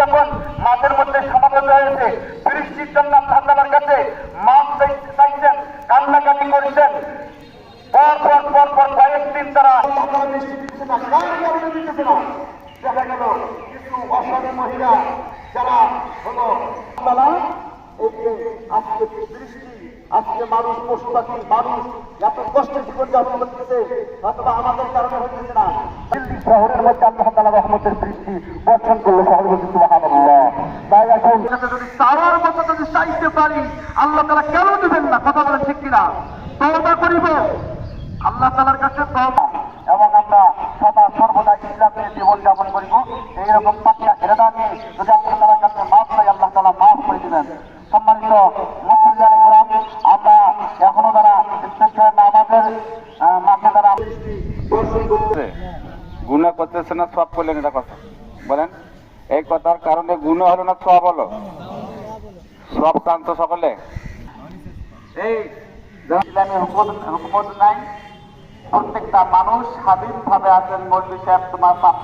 যখন মাঠের মধ্যে সমাবেত হয়েছে। বৃষ্টির জন্য আল্লাহ কাছে মাছ চাইতে চাইছেন, কান্নাকাটি করেছেন। পর পর পর পর কয়েকদিন তারা দেখা গেল কিছু অসাধু মহিলা যারা হলো আজকে বৃষ্টি আজকে মানুষ পশু পাখি মানুষ এত কষ্টের জীবন যাপন করতেছে অথবা আমাদের কারণে হইতেছে না শহরের মধ্যে আল্লাহ রহমতের বৃষ্টি বর্ষণ করল বলছে সুবহানাল্লাহ। তাই এখন যদি মতো যদি চাইতে পারি আল্লাহ কেন দিবেন না? কথা বলেন ঠিক কিনা? তওবা করিব। আল্লাহ তালার কাছে তওবা। এবং আমরা সদা সর্বদা ইসলামের জীবন যাপন করিব। এইরকম ঘেরা নিয়ে যদি আল্লাহ তালার কাছে মাফ চাই আল্লাহ তালা মাফ করে দিবেন। সম্মানিত মুসলিম আমরা এখনও তারা আহ, মাঠে তারা গুণা করতেছে না, সব করলেন এটা কথা। বলেন, এই কথার কারণে গুণ হলো না সব হলো? সব শান্ত সকলে? এই ইসলামী হুকুমত নাই, প্রত্যেকটা মানুষ স্বাধীনভাবে আছেন মৌলবী সাহেব তোমার পাপ